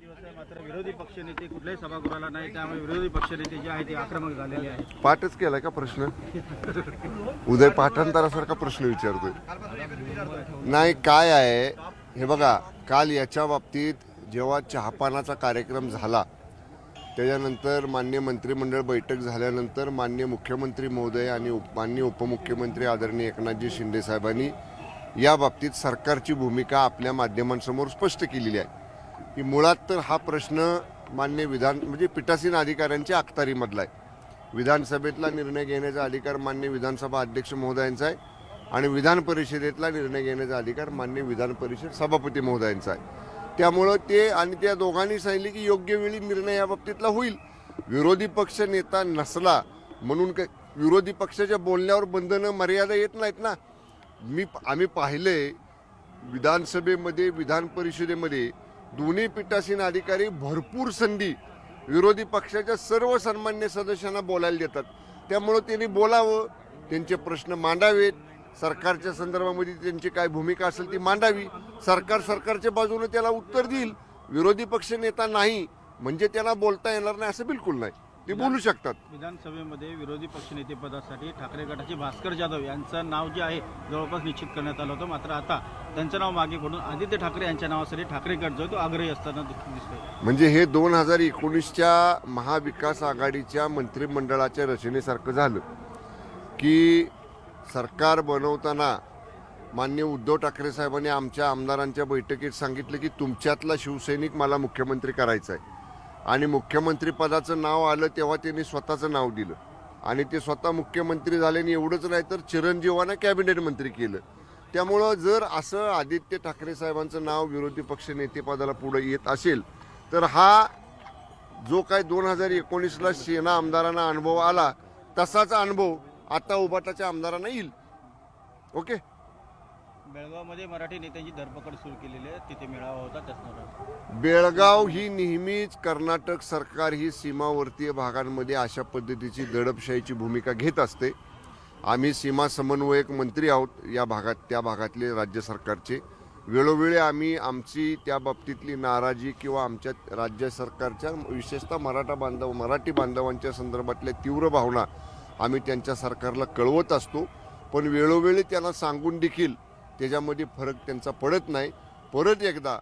दिवस आहे. मात्र विरोधी पक्षनेते कुठल्याही सभागृहाला नाही. त्यामुळे विरोधी पक्षनेते जे आहे ते आक्रमक झालेले आहेत. पाठच केलाय का प्रश्न? उदय पाठांतरासारखा प्रश्न विचारतोय. नाही काय आहे? हे बघा काल याच्या बाबतीत जेव्हा चहापानाचा कार्यक्रम झाला त्याच्यानंतर मान्य मंत्रिमंडळ बैठक झाल्यानंतर मान्य मुख्यमंत्री महोदय आणि उप- मान्य उपमुख्यमंत्री आदरणीय एकनाथजी शिंदे साहेबांनी या बाबतीत सरकारची भूमिका आपल्या माध्यमांसमोर स्पष्ट केलेली आहे. की मुळात तर हा प्रश्न मान्य विधान म्हणजे पीठासीन अधिकाऱ्यांच्या अखतारीमधला आहे. विधानसभेतला निर्णय घेण्याचा अधिकार मान्य विधानसभा अध्यक्ष महोदयांचा आहे आणि विधान परिषदेतला निर्णय घेण्याचा अधिकार मान्य विधान परिषद सभापती महोदयांचा आहे. त्यामुळं ते आणि त्या दोघांनी सांगितले की योग्य वेळी निर्णय या बाबतीतला होईल. विरोधी पक्ष नेता नसला म्हणून काय विरोधी पक्षाच्या बोलण्यावर बंधनं मर्यादा येत नाहीत ना. मी आम्ही पाहिले विधानसभेमध्ये विधान परिषदेमध्ये दोन्ही पीठासीन अधिकारी भरपूर संधी विरोधी पक्षाच्या सर्व सन्मान्य सदस्यांना बोलायला देतात. त्यामुळं त्यांनी बोलावं त्यांचे प्रश्न मांडावेत. सरकारच्या संदर्भामध्ये त्यांची काय भूमिका असेल ती मांडावी. सरकार सरकारच्या बाजूने त्याला उत्तर देईल. विरोधी पक्ष नेता नाही. म्हणजे त्यांना बोलता येणार नाही असं बिलकुल नाही. ते बोलू शकतात. विधानसभेमध्ये विरोधी पक्षनेते पदासाठी ठाकरे गटाचे भास्कर जाधव यांचं नाव जे आहे जवळपास निश्चित करण्यात आलं होतं. मात्र आता त्यांचं नाव मागे पडून आदित्य ठाकरे यांच्या नावासाठी ठाकरे गट जो तो आग्रही असताना दिस- दिसतोय. म्हणजे हे दोन हजार एकोणीसच्या महाविकास आघाडीच्या मंत्रिमंडळाच्या रचनेसारखं झालं की सरकार बनवताना मान्य उद्धव ठाकरे साहेबांनी आमच्या आमदारांच्या बैठकीत सांगितलं की तुमच्यातला शिवसैनिक मला मुख्यमंत्री करायचा आहे. आणि मुख्यमंत्रीपदाचं नाव आलं तेव्हा त्यांनी स्वतःचं नाव दिलं. आणि ते स्वतः मुख्यमंत्री झाले आणि एवढंच नाही तर चिरंजीवांना कॅबिनेट मंत्री केलं. त्यामुळं जर असं आदित्य ठाकरे साहेबांचं नाव विरोधी पक्ष नेतेपदाला पुढे येत असेल तर हा जो काय दोन हजार एकोणीसला सेना आमदारांना अनुभव आला तसाच अनुभव आता उभाटाच्या आमदारांना येईल. ओके? बेळगावमध्ये मराठी नेत्यांची धरपकड सुरू केलेली आहे. तिथे मेळावा होता त्याच बेळगाव ही नेहमीच कर्नाटक सरकार ही सीमावर्तीय भागांमध्ये अशा पद्धतीची दडपशाहीची भूमिका घेत असते. आम्ही सीमा समन्वयक मंत्री आहोत. या भागात त्या भागातले राज्य सरकारचे. वेळोवेळी आम्ही आमची त्या बाबतीतली नाराजी किंवा आमच्या राज्य सरकारच्या विशेषतः मराठा बांधव मराठी बांधवांच्या संदर्भातल्या तीव्र भावना आम्ही त्यांच्या सरकारला कळवत असतो. पण वेळोवेळी त्यांना सांगून देखील त्याच्यामध्ये फरक त्यांचा पडत नाही. परत एकदा